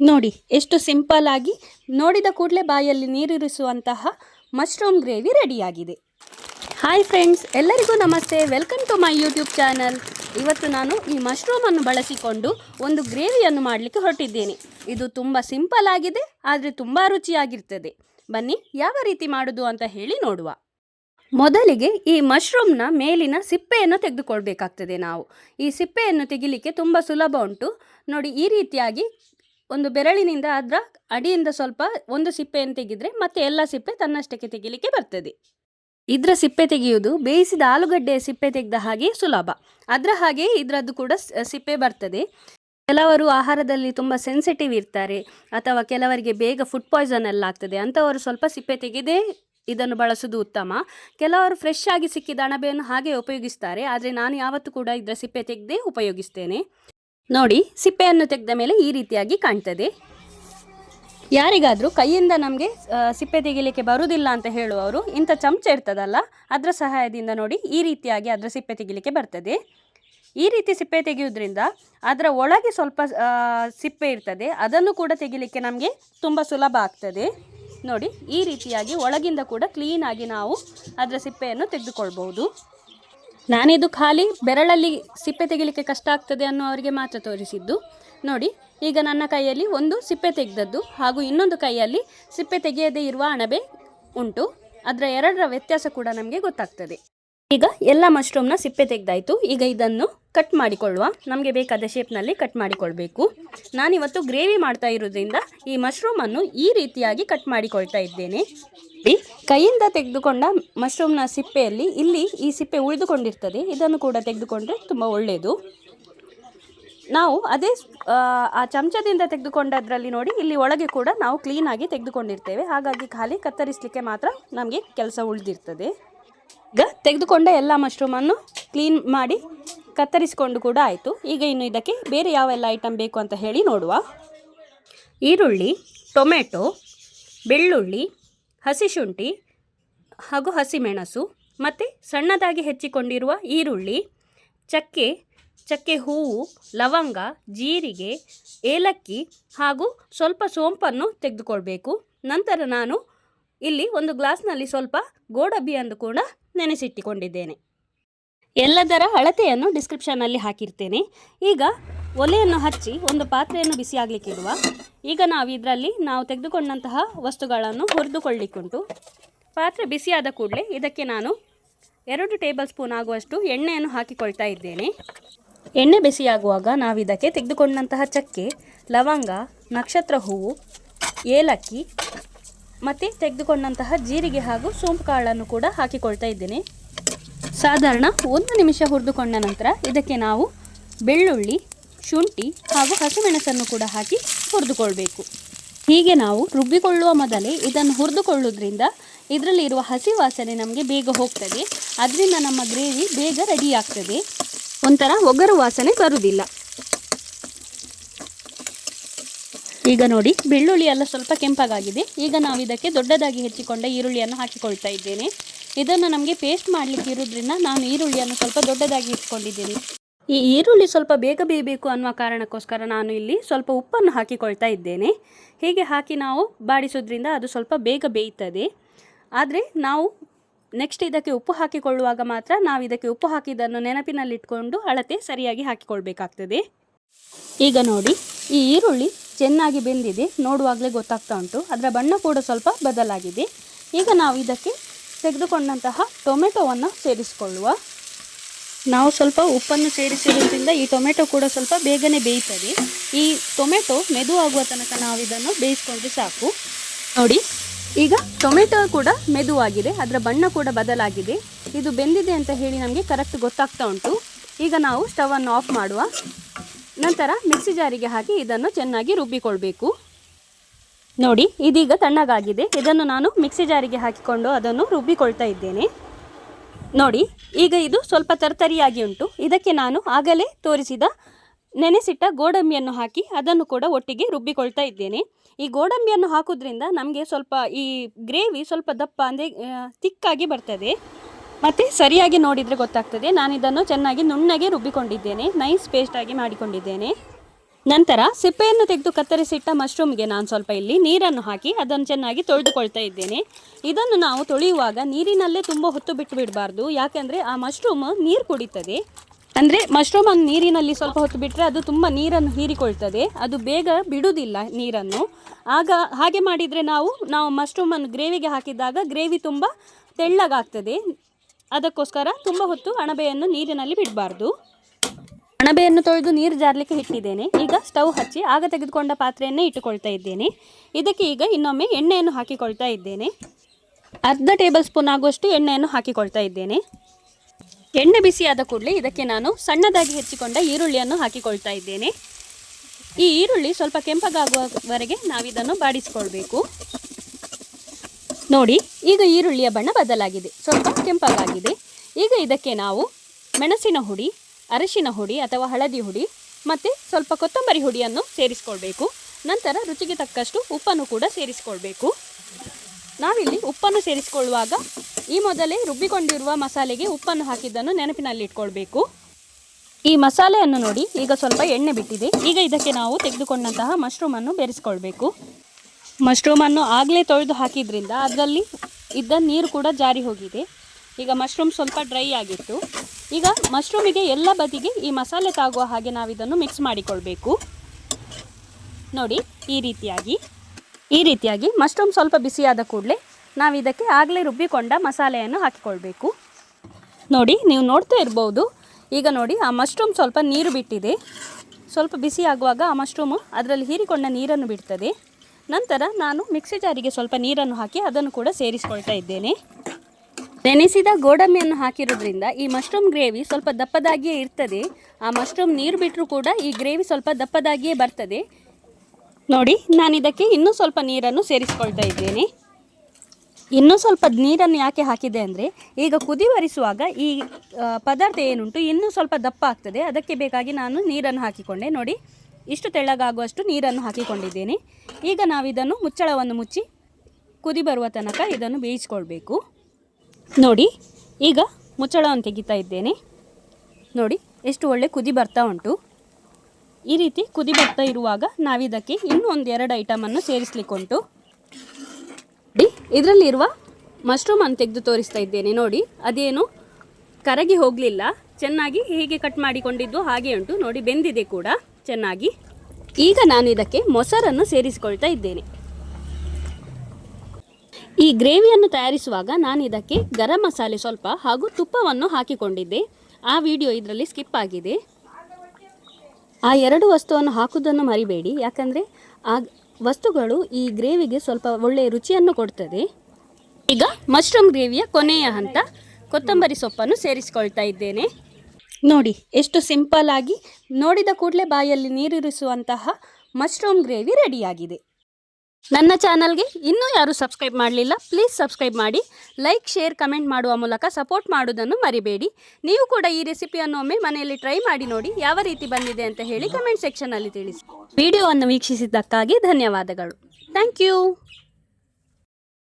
ನೋಡಿ, ಎಷ್ಟು ಸಿಂಪಲ್ ಆಗಿ ನೋಡಿದ ಕೂಡಲೇ ಬಾಯಲ್ಲಿ ನೀರಿರಿಸುವಂತಹ ಮಶ್ರೂಮ್ ಗ್ರೇವಿ ರೆಡಿಯಾಗಿದೆ. ಹಾಯ್ ಫ್ರೆಂಡ್ಸ್, ಎಲ್ಲರಿಗೂ ನಮಸ್ತೆ. Welcome to my YouTube channel. ಇವತ್ತು ನಾನು ಈ ಮಶ್ರೂಮನ್ನು ಬಳಸಿಕೊಂಡು ಒಂದು ಗ್ರೇವಿಯನ್ನು ಮಾಡಲಿಕ್ಕೆ ಹೊರಟಿದ್ದೇನೆ. ಇದು ತುಂಬ ಸಿಂಪಲ್ ಆಗಿದೆ, ಆದರೆ ತುಂಬ ರುಚಿಯಾಗಿರ್ತದೆ. ಬನ್ನಿ, ಯಾವ ರೀತಿ ಮಾಡೋದು ಅಂತ ಹೇಳಿ ನೋಡುವ. ಮೊದಲಿಗೆ ಈ ಮಶ್ರೂಮ್ನ ಮೇಲಿನ ಸಿಪ್ಪೆಯನ್ನು ತೆಗೆದುಕೊಳ್ಬೇಕಾಗ್ತದೆ ನಾವು. ಈ ಸಿಪ್ಪೆಯನ್ನು ತೆಗಿಲಿಕ್ಕೆ ತುಂಬ ಸುಲಭ ಉಂಟು. ನೋಡಿ, ಈ ರೀತಿಯಾಗಿ ಒಂದು ಬೆರಳಿನಿಂದ ಅದರ ಅಡಿಯಿಂದ ಸ್ವಲ್ಪ ಒಂದು ಸಿಪ್ಪೆಯನ್ನು ತೆಗೆದ್ರೆ ಮತ್ತೆ ಎಲ್ಲ ಸಿಪ್ಪೆ ತನ್ನಷ್ಟಕ್ಕೆ ತೆಗಿಲಿಕ್ಕೆ ಬರ್ತದೆ. ಇದರ ಸಿಪ್ಪೆ ತೆಗೆಯುವುದು ಬೇಯಿಸಿದ ಆಲೂಗಡ್ಡೆಯ ಸಿಪ್ಪೆ ತೆಗೆದ ಹಾಗೆ ಸುಲಭ. ಅದರ ಹಾಗೆ ಇದರದ್ದು ಕೂಡ ಸಿಪ್ಪೆ ಬರ್ತದೆ. ಕೆಲವರು ಆಹಾರದಲ್ಲಿ ತುಂಬ ಸೆನ್ಸಿಟಿವ್ ಇರ್ತಾರೆ ಅಥವಾ ಕೆಲವರಿಗೆ ಬೇಗ ಫುಡ್ ಪಾಯ್ಸನ್ ಎಲ್ಲ ಆಗ್ತದೆ. ಅಂಥವರು ಸ್ವಲ್ಪ ಸಿಪ್ಪೆ ತೆಗೆದೇ ಇದನ್ನು ಬಳಸುವುದು ಉತ್ತಮ. ಕೆಲವರು ಫ್ರೆಶ್ ಆಗಿ ಸಿಕ್ಕಿದ ಅಣಬೆಯನ್ನು ಹಾಗೆ ಉಪಯೋಗಿಸ್ತಾರೆ. ಆದರೆ ನಾನು ಯಾವತ್ತೂ ಕೂಡ ಇದರ ಸಿಪ್ಪೆ ತೆಗೆದೇ ಉಪಯೋಗಿಸ್ತೇನೆ. ನೋಡಿ, ಸಿಪ್ಪೆಯನ್ನು ತೆಗೆದ ಮೇಲೆ ಈ ರೀತಿಯಾಗಿ ಕಾಣ್ತದೆ. ಯಾರಿಗಾದರೂ ಕೈಯಿಂದ ನಮಗೆ ಸಿಪ್ಪೆ ತೆಗಿಲಿಕ್ಕೆ ಬರುವುದಿಲ್ಲ ಅಂತ ಹೇಳುವವರು, ಇಂಥ ಚಮಚ ಇರ್ತದಲ್ಲ, ಅದರ ಸಹಾಯದಿಂದ ನೋಡಿ ಈ ರೀತಿಯಾಗಿ ಅದರ ಸಿಪ್ಪೆ ತೆಗಿಲಿಕ್ಕೆ ಬರ್ತದೆ. ಈ ರೀತಿ ಸಿಪ್ಪೆ ತೆಗೆಯೋದ್ರಿಂದ ಅದರ ಒಳಗೆ ಸ್ವಲ್ಪ ಸಿಪ್ಪೆ ಇರ್ತದೆ, ಅದನ್ನು ಕೂಡ ತೆಗಿಲಿಕ್ಕೆ ನಮಗೆ ತುಂಬ ಸುಲಭ ಆಗ್ತದೆ. ನೋಡಿ, ಈ ರೀತಿಯಾಗಿ ಒಳಗಿಂದ ಕೂಡ ಕ್ಲೀನಾಗಿ ನಾವು ಅದರ ಸಿಪ್ಪೆಯನ್ನು ತೆಗೆದುಕೊಳ್ಬಹುದು. ನಾನಿದು ಖಾಲಿ, ಬೆರಳಲ್ಲಿ ಸಿಪ್ಪೆ ತೆಗಿಲಿಕ್ಕೆ ಕಷ್ಟ ಆಗ್ತದೆ ಅನ್ನೋವರಿಗೆ ಮಾತ್ರ ತೋರಿಸಿದ್ದು. ನೋಡಿ, ಈಗ ನನ್ನ ಕೈಯಲ್ಲಿ ಒಂದು ಸಿಪ್ಪೆ ತೆಗೆದದ್ದು ಹಾಗೂ ಇನ್ನೊಂದು ಕೈಯಲ್ಲಿ ಸಿಪ್ಪೆ ತೆಗೆಯದೇ ಇರುವ ಅಣಬೆ ಉಂಟು. ಅದರ ಎರಡರ ವ್ಯತ್ಯಾಸ ಕೂಡ ನಮಗೆ ಗೊತ್ತಾಗ್ತದೆ. ಈಗ ಎಲ್ಲ ಮಶ್ರೂಮ್ನ ಸಿಪ್ಪೆ ತೆಗೆದಾಯಿತು. ಈಗ ಇದನ್ನು ಕಟ್ ಮಾಡಿಕೊಳ್ಳುವ. ನಮಗೆ ಬೇಕಾದ ಶೇಪ್ನಲ್ಲಿ ಕಟ್ ಮಾಡಿಕೊಳ್ಬೇಕು. ನಾನಿವತ್ತು ಗ್ರೇವಿ ಮಾಡ್ತಾ ಇರೋದ್ರಿಂದ ಈ ಮಶ್ರೂಮನ್ನು ಈ ರೀತಿಯಾಗಿ ಕಟ್ ಮಾಡಿಕೊಳ್ತಾ ಇದ್ದೇನೆ. ಕೈಯಿಂದ ತೆಗೆದುಕೊಂಡ ಮಶ್ರೂಮ್ನ ಸಿಪ್ಪೆಯಲ್ಲಿ ಇಲ್ಲಿ ಈ ಸಿಪ್ಪೆ ಉಳಿದುಕೊಂಡಿರ್ತದೆ. ಇದನ್ನು ಕೂಡ ತೆಗೆದುಕೊಂಡ್ರೆ ತುಂಬ ಒಳ್ಳೆಯದು. ನಾವು ಅದೇ, ಆ ಚಮಚದಿಂದ ತೆಗೆದುಕೊಂಡದ್ರಲ್ಲಿ ನೋಡಿ, ಇಲ್ಲಿ ಒಳಗೆ ಕೂಡ ನಾವು ಕ್ಲೀನಾಗಿ ತೆಗೆದುಕೊಂಡಿರ್ತೇವೆ. ಹಾಗಾಗಿ ಖಾಲಿ ಕತ್ತರಿಸಲಿಕ್ಕೆ ಮಾತ್ರ ನಮಗೆ ಕೆಲಸ ಉಳಿದಿರ್ತದೆ. ಈಗ ತೆಗೆದುಕೊಂಡ ಎಲ್ಲ ಮಶ್ರೂಮನ್ನು ಕ್ಲೀನ್ ಮಾಡಿ ಕತ್ತರಿಸಿಕೊಂಡು ಕೂಡ ಆಯಿತು. ಈಗ ಇನ್ನು ಇದಕ್ಕೆ ಬೇರೆ ಯಾವೆಲ್ಲ ಐಟಮ್ ಬೇಕು ಅಂತ ಹೇಳಿ ನೋಡುವ. ಈರುಳ್ಳಿ, ಟೊಮೆಟೊ, ಬೆಳ್ಳುಳ್ಳಿ, ಹಸಿ ಶುಂಠಿ ಹಾಗೂ ಹಸಿಮೆಣಸು ಮತ್ತು ಸಣ್ಣದಾಗಿ ಹೆಚ್ಚಿಕೊಂಡಿರುವ ಈರುಳ್ಳಿ, ಚಕ್ಕೆ ಚಕ್ಕೆ ಹೂವು, ಲವಂಗ, ಜೀರಿಗೆ, ಏಲಕ್ಕಿ ಹಾಗೂ ಸ್ವಲ್ಪ ಸೋಂಪನ್ನು ತೆಗೆದುಕೊಳ್ಬೇಕು. ನಂತರ ನಾನು ಇಲ್ಲಿ ಒಂದು ಗ್ಲಾಸ್ನಲ್ಲಿ ಸ್ವಲ್ಪ ಗೋಡಂಬಿಯನ್ನು ಕೂಡ ನೆನೆಸಿಟ್ಟಿಕೊಂಡಿದ್ದೇನೆ. ಎಲ್ಲದರ ಅಳತೆಯನ್ನು ಡಿಸ್ಕ್ರಿಪ್ಷನ್ನಲ್ಲಿ ಹಾಕಿರ್ತೇನೆ. ಈಗ ಒಲೆಯನ್ನು ಹಚ್ಚಿ ಒಂದು ಪಾತ್ರೆಯನ್ನು ಬಿಸಿಯಾಗಲಿಕ್ಕಿಡುವ. ಈಗ ನಾವು ಇದರಲ್ಲಿ ನಾವು ತೆಗೆದುಕೊಂಡಂತಹ ವಸ್ತುಗಳನ್ನು ಹುರಿದುಕೊಳ್ಳಿಕ್ಕುಂಟು. ಪಾತ್ರೆ ಬಿಸಿಯಾದ ಕೂಡಲೇ ಇದಕ್ಕೆ ನಾನು ಎರಡು ಟೇಬಲ್ ಸ್ಪೂನ್ ಆಗುವಷ್ಟು ಎಣ್ಣೆಯನ್ನು ಹಾಕಿಕೊಳ್ತಾ ಇದ್ದೇನೆ. ಎಣ್ಣೆ ಬಿಸಿಯಾಗುವಾಗ ನಾವು ಇದಕ್ಕೆ ತೆಗೆದುಕೊಂಡಂತಹ ಚಕ್ಕೆ, ಲವಂಗ, ನಕ್ಷತ್ರ ಹೂವು, ಏಲಕ್ಕಿ ಮತ್ತು ತೆಗೆದುಕೊಂಡಂತಹ ಜೀರಿಗೆ ಹಾಗೂ ಸೋಂಪು ಕಾಳನ್ನು ಕೂಡ ಹಾಕಿಕೊಳ್ತಾ ಇದ್ದೇನೆ. ಸಾಧಾರಣ ಒಂದು ನಿಮಿಷ ಹುರಿದುಕೊಂಡ ನಂತರ ಇದಕ್ಕೆ ನಾವು ಬೆಳ್ಳುಳ್ಳಿ, ಶುಂಠಿ ಹಾಗೂ ಹಸಿಮೆಣಸನ್ನು ಕೂಡ ಹಾಕಿ ಹುರಿದುಕೊಳ್ಬೇಕು. ಹೀಗೆ ನಾವು ರುಬ್ಬಿಕೊಳ್ಳುವ ಮೊದಲೇ ಇದನ್ನು ಹುರಿದುಕೊಳ್ಳೋದ್ರಿಂದ ಇದರಲ್ಲಿ ಇರುವ ಹಸಿ ವಾಸನೆ ನಮಗೆ ಬೇಗ ಹೋಗ್ತದೆ. ಅದರಿಂದ ನಮ್ಮ ಗ್ರೇವಿ ಬೇಗ ರೆಡಿ ಆಗ್ತದೆ. ಒಂಥರ ಒಗರು ವಾಸನೆ ಬರುವುದಿಲ್ಲ. ಈಗ ನೋಡಿ, ಬೆಳ್ಳುಳ್ಳಿ ಎಲ್ಲ ಸ್ವಲ್ಪ ಕೆಂಪಾಗಿದೆ ಈಗ ನಾವು ಇದಕ್ಕೆ ದೊಡ್ಡದಾಗಿ ಹೆಚ್ಚಿಕೊಂಡ ಈರುಳ್ಳಿಯನ್ನು ಹಾಕಿಕೊಳ್ತಾ ಇದ್ದೇನೆ. ಇದನ್ನು ನಮಗೆ ಪೇಸ್ಟ್ ಮಾಡಲಿಕ್ಕೆ ಇರೋದ್ರಿಂದ ನಾನು ಈರುಳ್ಳಿಯನ್ನು ಸ್ವಲ್ಪ ದೊಡ್ಡದಾಗಿ ಇಟ್ಕೊಂಡಿದ್ದೀನಿ. ಈ ಈರುಳ್ಳಿ ಸ್ವಲ್ಪ ಬೇಗ ಬೇಯಬೇಕು ಅನ್ನುವ ಕಾರಣಕ್ಕೋಸ್ಕರ ನಾನು ಇಲ್ಲಿ ಸ್ವಲ್ಪ ಉಪ್ಪನ್ನು ಹಾಕಿಕೊಳ್ತಾ ಇದ್ದೇನೆ. ಹೀಗೆ ಹಾಕಿ ನಾವು ಬಾಡಿಸೋದ್ರಿಂದ ಅದು ಸ್ವಲ್ಪ ಬೇಗ ಬೇಯ್ತದೆ. ಆದರೆ ನಾವು ನೆಕ್ಸ್ಟ್ ಇದಕ್ಕೆ ಉಪ್ಪು ಹಾಕಿಕೊಳ್ಳುವಾಗ ಮಾತ್ರ ನಾವು ಇದಕ್ಕೆ ಉಪ್ಪು ಹಾಕಿದ್ದನ್ನು ನೆನಪಿನಲ್ಲಿಟ್ಕೊಂಡು ಅಳತೆ ಸರಿಯಾಗಿ ಹಾಕಿಕೊಳ್ಬೇಕಾಗ್ತದೆ. ಈಗ ನೋಡಿ, ಈ ಈರುಳ್ಳಿ ಚೆನ್ನಾಗಿ ಬೆಂದಿದೆ, ನೋಡುವಾಗಲೇ ಗೊತ್ತಾಗ್ತಾ ಉಂಟು. ಅದರ ಬಣ್ಣ ಕೂಡ ಸ್ವಲ್ಪ ಬದಲಾಗಿದೆ. ಈಗ ನಾವು ಇದಕ್ಕೆ ತೆಗೆದುಕೊಂಡಂತಹ ಟೊಮೆಟೊವನ್ನು ಸೇರಿಸಿಕೊಳ್ಳುವ. ನಾವು ಸ್ವಲ್ಪ ಉಪ್ಪನ್ನು ಸೇರಿಸಿರೋದ್ರಿಂದ ಈ ಟೊಮೆಟೊ ಕೂಡ ಸ್ವಲ್ಪ ಬೇಗನೆ ಬೇಯ್ತದೆ. ಈ ಟೊಮೆಟೊ ಮೆದು ಆಗುವ ತನಕ ನಾವು ಇದನ್ನು ಬೇಯಿಸ್ಕೊಂಡ್ರೆ ಸಾಕು. ನೋಡಿ, ಈಗ ಟೊಮೆಟೊ ಕೂಡ ಮೆದುವಾಗಿದೆ, ಅದರ ಬಣ್ಣ ಕೂಡ ಬದಲಾಗಿದೆ. ಇದು ಬೆಂದಿದೆ ಅಂತ ಹೇಳಿ ನಮಗೆ ಕರೆಕ್ಟ್ ಗೊತ್ತಾಗ್ತಾ ಉಂಟು. ಈಗ ನಾವು ಸ್ಟವನ್ನು ಆಫ್ ಮಾಡುವ. ನಂತರ ಮಿಕ್ಸಿ ಜಾರಿಗೆ ಹಾಕಿ ಇದನ್ನು ಚೆನ್ನಾಗಿ ರುಬ್ಬಿಕೊಳ್ಬೇಕು. ನೋಡಿ, ಇದೀಗ ತಣ್ಣಗಾಗಿದೆ. ಇದನ್ನು ನಾನು ಮಿಕ್ಸಿ ಜಾರಿಗೆ ಹಾಕಿಕೊಂಡು ಅದನ್ನು ರುಬ್ಬಿಕೊಳ್ತಾ ಇದ್ದೇನೆ. ನೋಡಿ, ಈಗ ಇದು ಸ್ವಲ್ಪ ತರ್ತರಿಯಾಗಿ ಉಂಟು. ಇದಕ್ಕೆ ನಾನು ಆಗಲೇ ತೋರಿಸಿದ ನೆನೆಸಿಟ್ಟ ಗೋಡಂಬಿಯನ್ನು ಹಾಕಿ ಅದನ್ನು ಕೂಡ ಒಟ್ಟಿಗೆ ರುಬ್ಬಿಕೊಳ್ತಾ ಇದ್ದೇನೆ. ಈ ಗೋಡಂಬಿಯನ್ನು ಹಾಕೋದ್ರಿಂದ ನಮಗೆ ಸ್ವಲ್ಪ ಈ ಗ್ರೇವಿ ಸ್ವಲ್ಪ ದಪ್ಪ ಅಂದರೆ ತಿಕ್ಕಾಗಿ ಬರ್ತದೆ. ಮತ್ತು ಸರಿಯಾಗಿ ನೋಡಿದರೆ ಗೊತ್ತಾಗ್ತದೆ. ನಾನು ಇದನ್ನು ಚೆನ್ನಾಗಿ ನುಣ್ಣಗೆ ರುಬ್ಬಿಕೊಂಡಿದ್ದೇನೆ. ನೈಸ್ ಪೇಸ್ಟಾಗಿ ಮಾಡಿಕೊಂಡಿದ್ದೇನೆ. ನಂತರ ಸಿಪ್ಪೆಯನ್ನು ತೆಗೆದು ಕತ್ತರಿಸಿಟ್ಟ ಮಶ್ರೂಮ್ಗೆ ನಾನು ಸ್ವಲ್ಪ ಇಲ್ಲಿ ನೀರನ್ನು ಹಾಕಿ ಅದನ್ನು ಚೆನ್ನಾಗಿ ತೊಳೆದುಕೊಳ್ತಾ ಇದ್ದೇನೆ. ಇದನ್ನು ನಾವು ತೊಳೆಯುವಾಗ ನೀರಿನಲ್ಲೇ ತುಂಬ ಹೊತ್ತು ಬಿಟ್ಟು ಬಿಡಬಾರ್ದು. ಯಾಕೆಂದರೆ ಆ ಮಶ್ರೂಮ್ ನೀರು ಕುಡಿತದೆ. ಅಂದರೆ ಮಶ್ರೂಮನ್ನು ನೀರಿನಲ್ಲಿ ಸ್ವಲ್ಪ ಹೊತ್ತು ಬಿಟ್ಟರೆ ಅದು ತುಂಬ ನೀರನ್ನು ಹೀರಿಕೊಳ್ತದೆ. ಅದು ಬೇಗ ಬಿಡುವುದಿಲ್ಲ ನೀರನ್ನು. ಆಗ ಹಾಗೆ ಮಾಡಿದರೆ ನಾವು ನಾವು ಮಶ್ರೂಮನ್ನು ಗ್ರೇವಿಗೆ ಹಾಕಿದಾಗ ಗ್ರೇವಿ ತುಂಬ ತೆಳ್ಳಗಾಗ್ತದೆ. ಅದಕ್ಕೋಸ್ಕರ ತುಂಬ ಹೊತ್ತು ಅಣಬೆಯನ್ನು ನೀರಿನಲ್ಲಿ ಬಿಡಬಾರ್ದು. ಅಣಬೆಯನ್ನು ತೊಳೆದು ನೀರು ಜಾರಲಿಕ್ಕೆ ಇಟ್ಟಿದ್ದೇನೆ. ಈಗ ಸ್ಟವ್ ಹಚ್ಚಿ ಆಗ ತೆಗೆದುಕೊಂಡ ಪಾತ್ರೆಯನ್ನೇ ಇಟ್ಟುಕೊಳ್ತಾ ಇದ್ದೇನೆ. ಇದಕ್ಕೆ ಈಗ ಇನ್ನೊಮ್ಮೆ ಎಣ್ಣೆಯನ್ನು ಹಾಕಿಕೊಳ್ತಾ ಇದ್ದೇನೆ. ಅರ್ಧ ಟೇಬಲ್ ಸ್ಪೂನ್ ಆಗುವಷ್ಟು ಎಣ್ಣೆಯನ್ನು ಹಾಕಿಕೊಳ್ತಾ ಇದ್ದೇನೆ. ಎಣ್ಣೆ ಬಿಸಿಯಾದ ಕೂಡಲೇ ಇದಕ್ಕೆ ನಾನು ಸಣ್ಣದಾಗಿ ಹೆಚ್ಚಿಕೊಂಡ ಈರುಳ್ಳಿಯನ್ನು ಹಾಕಿಕೊಳ್ತಾ ಇದ್ದೇನೆ. ಈ ಈರುಳ್ಳಿ ಸ್ವಲ್ಪ ಕೆಂಪಗಾಗುವವರೆಗೆ ನಾವಿದನ್ನು ಬಾಡಿಸಿಕೊಳ್ಬೇಕು. ನೋಡಿ, ಈಗ ಈರುಳ್ಳಿಯ ಬಣ್ಣ ಬದಲಾಗಿದೆ. ಸ್ವಲ್ಪ ಕೆಂಪಾಗಿದೆ ಈಗ ಇದಕ್ಕೆ ನಾವು ಮೆಣಸಿನ ಹುಡಿ, ಅರಿಶಿನ ಹುಡಿ ಅಥವಾ ಹಳದಿ ಹುಡಿ ಮತ್ತು ಸ್ವಲ್ಪ ಕೊತ್ತಂಬರಿ ಹುಡಿಯನ್ನು ಸೇರಿಸ್ಕೊಳ್ಬೇಕು. ನಂತರ ರುಚಿಗೆ ತಕ್ಕಷ್ಟು ಉಪ್ಪನ್ನು ಕೂಡ ಸೇರಿಸ್ಕೊಳ್ಬೇಕು. ನಾವಿಲ್ಲಿ ಉಪ್ಪನ್ನು ಸೇರಿಸಿಕೊಳ್ಳುವಾಗ ಈ ಮೊದಲೇ ರುಬ್ಬಿಕೊಂಡಿರುವ ಮಸಾಲೆಗೆ ಉಪ್ಪನ್ನು ಹಾಕಿದ್ದನ್ನು ನೆನಪಿನಲ್ಲಿಟ್ಕೊಳ್ಬೇಕು ಈ ಮಸಾಲೆಯನ್ನು ನೋಡಿ, ಈಗ ಸ್ವಲ್ಪ ಎಣ್ಣೆ ಬಿಟ್ಟಿದೆ. ಈಗ ಇದಕ್ಕೆ ನಾವು ತೆಗೆದುಕೊಂಡಂತಹ ಮಶ್ರೂಮನ್ನು ಬೆರೆಸ್ಕೊಳ್ಬೇಕು. ಮಶ್ರೂಮನ್ನು ಆಗಲೇ ತೊಳೆದು ಹಾಕಿದ್ರಿಂದ ಅದರಲ್ಲಿ ಇದ್ದ ನೀರು ಕೂಡ ಜಾರಿ ಹೋಗಿದೆ. ಈಗ ಮಶ್ರೂಮ್ ಸ್ವಲ್ಪ ಡ್ರೈ ಆಗಿತ್ತು. ಈಗ ಮಶ್ರೂಮಿಗೆ ಎಲ್ಲ ಬದಿಗೆ ಈ ಮಸಾಲೆ ತಾಗುವ ಹಾಗೆ ನಾವಿದನ್ನು ಮಿಕ್ಸ್ ಮಾಡಿಕೊಳ್ಬೇಕು. ನೋಡಿ, ಈ ರೀತಿಯಾಗಿ. ಈ ರೀತಿಯಾಗಿ ಮಶ್ರೂಮ್ ಸ್ವಲ್ಪ ಬಿಸಿಯಾದ ಕೂಡಲೇ ನಾವು ಇದಕ್ಕೆ ಆಗಲೇ ರುಬ್ಬಿಕೊಂಡ ಮಸಾಲೆಯನ್ನು ಹಾಕಿಕೊಳ್ಬೇಕು. ನೋಡಿ, ನೀವು ನೋಡ್ತಾ ಇರ್ಬೋದು. ಈಗ ನೋಡಿ, ಆ ಮಶ್ರೂಮ್ ಸ್ವಲ್ಪ ನೀರು ಬಿಟ್ಟಿದೆ. ಸ್ವಲ್ಪ ಬಿಸಿ ಆಗುವಾಗ ಆ ಮಶ್ರೂಮು ಅದರಲ್ಲಿ ಹೀರಿಕೊಂಡ ನೀರನ್ನು ಬಿಡ್ತದೆ. ನಂತರ ನಾನು ಮಿಕ್ಸಿ ಜಾರಿಗೆ ಸ್ವಲ್ಪ ನೀರನ್ನು ಹಾಕಿ ಅದನ್ನು ಕೂಡ ಸೇರಿಸ್ಕೊಳ್ತಾ ಇದ್ದೇನೆ. ನೆನೆಸಿದ ಗೋಡಂಬಿಯನ್ನು ಹಾಕಿರೋದ್ರಿಂದ ಈ ಮಶ್ರೂಮ್ ಗ್ರೇವಿ ಸ್ವಲ್ಪ ದಪ್ಪದಾಗಿಯೇ ಇರ್ತದೆ. ಆ ಮಶ್ರೂಮ್ ನೀರು ಬಿಟ್ಟರೂ ಕೂಡ ಈ ಗ್ರೇವಿ ಸ್ವಲ್ಪ ದಪ್ಪದಾಗಿಯೇ ಬರ್ತದೆ. ನೋಡಿ ನಾನು ಇದಕ್ಕೆ ಇನ್ನೂ ಸ್ವಲ್ಪ ನೀರನ್ನು ಸೇರಿಸ್ಕೊಳ್ತಾ ಇದ್ದೇನೆ. ಇನ್ನೂ ಸ್ವಲ್ಪ ನೀರನ್ನು ಯಾಕೆ ಹಾಕಿದೆ ಅಂದರೆ, ಈಗ ಕುದಿ ಬರಿಸುವಾಗ ಈ ಪದಾರ್ಥ ಏನುಂಟು ಇನ್ನೂ ಸ್ವಲ್ಪ ದಪ್ಪ ಆಗ್ತದೆ. ಅದಕ್ಕೆ ಬೇಕಾಗಿ ನಾನು ನೀರನ್ನು ಹಾಕಿಕೊಂಡೆ. ನೋಡಿ ಇಷ್ಟು ತೆಳ್ಳಗಾಗುವಷ್ಟು ನೀರನ್ನು ಹಾಕಿಕೊಂಡಿದ್ದೇನೆ. ಈಗ ನಾವಿದನ್ನು ಮುಚ್ಚಳವನ್ನು ಮುಚ್ಚಿ ಕುದಿ ಬರುವ ತನಕ ಇದನ್ನು ಬೇಯಿಸ್ಕೊಳ್ಬೇಕು. ನೋಡಿ, ಈಗ ಮುಚ್ಚಳವನ್ನು ತೆಗಿತಾ ಇದ್ದೇನೆ. ನೋಡಿ, ಎಷ್ಟು ಒಳ್ಳೆ ಕುದಿ ಬರ್ತಾ ಉಂಟು. ಈ ರೀತಿ ಕುದಿ ಬರ್ತಾ ಇರುವಾಗ ನಾವಿದಕ್ಕೆ ಇನ್ನೂ ಒಂದು ಎರಡು ಐಟಮನ್ನು ಸೇರಿಸ್ಲಿಕ್ಕುಂಟು ಇದರಲ್ಲಿರುವ ಮಶ್ರೂಮನ್ನು ತೆಗೆದು ತೋರಿಸ್ತಾ ಇದ್ದೇನೆ. ನೋಡಿ, ಅದೇನು ಕರಗಿ ಹೋಗಲಿಲ್ಲ. ಚೆನ್ನಾಗಿ ಹೀಗೆ ಕಟ್ ಮಾಡಿಕೊಂಡಿದ್ದು ಹಾಗೆ ಉಂಟು. ನೋಡಿ, ಬೆಂದಿದೆ ಕೂಡ. ಚೆನ್ನಾಗಿ. ಈಗ ನಾನು ಇದಕ್ಕೆ ಮೊಸರನ್ನು ಸೇರಿಸಿಕೊಳ್ತಾ ಇದ್ದೇನೆ. ಈ ಗ್ರೇವಿಯನ್ನು ತಯಾರಿಸುವಾಗ ನಾನು ಇದಕ್ಕೆ ಗರಂ ಮಸಾಲೆ ಸ್ವಲ್ಪ ಹಾಗೂ ತುಪ್ಪವನ್ನು ಹಾಕಿಕೊಂಡಿದ್ದೆ. ಆ ವಿಡಿಯೋ ಇದರಲ್ಲಿ ಸ್ಕಿಪ್ ಆಗಿದೆ. ಆ ಎರಡು ವಸ್ತುವನ್ನು ಹಾಕುವುದನ್ನು ಮರಿಬೇಡಿ. ಯಾಕಂದರೆ ಆ ವಸ್ತುಗಳು ಈ ಗ್ರೇವಿಗೆ ಸ್ವಲ್ಪ ಒಳ್ಳೆಯ ರುಚಿಯನ್ನು ಕೊಡ್ತದೆ. ಈಗ ಮಶ್ರೂಮ್ ಗ್ರೇವಿಯ ಕೊನೆಯ ಹಂತ, ಕೊತ್ತಂಬರಿ ಸೊಪ್ಪನ್ನು ಸೇರಿಸಿಕೊಳ್ತಾ ಇದ್ದೇನೆ. ನೋಡಿ, ಎಷ್ಟು ಸಿಂಪಲ್ ಆಗಿ ನೋಡಿದ ಕೂಡಲೇ ಬಾಯಲ್ಲಿ ನೀರಿರಿಸುವಂತಹ ಮಶ್ರೂಮ್ ಗ್ರೇವಿ ರೆಡಿಯಾಗಿದೆ. ನನ್ನ ಚಾನಲ್ಗೆ ಇನ್ನೂ ಯಾರು ಸಬ್ಸ್ಕ್ರೈಬ್ ಮಾಡಲಿಲ್ಲ, ಪ್ಲೀಸ್ ಸಬ್ಸ್ಕ್ರೈಬ್ ಮಾಡಿ. ಲೈಕ್, ಶೇರ್, ಕಮೆಂಟ್ ಮಾಡುವ ಮೂಲಕ ಸಪೋರ್ಟ್ ಮಾಡುವುದನ್ನು ಮರಿಬೇಡಿ. ನೀವು ಕೂಡ ಈ ರೆಸಿಪಿಯನ್ನು ಒಮ್ಮೆ ಮನೆಯಲ್ಲಿ ಟ್ರೈ ಮಾಡಿ ನೋಡಿ, ಯಾವ ರೀತಿ ಬಂದಿದೆ ಅಂತ ಹೇಳಿ ಕಮೆಂಟ್ ಸೆಕ್ಷನಲ್ಲಿ ತಿಳಿಸಿ. ವಿಡಿಯೋವನ್ನು ವೀಕ್ಷಿಸಿದ್ದಕ್ಕಾಗಿ ಧನ್ಯವಾದಗಳು. Thank you!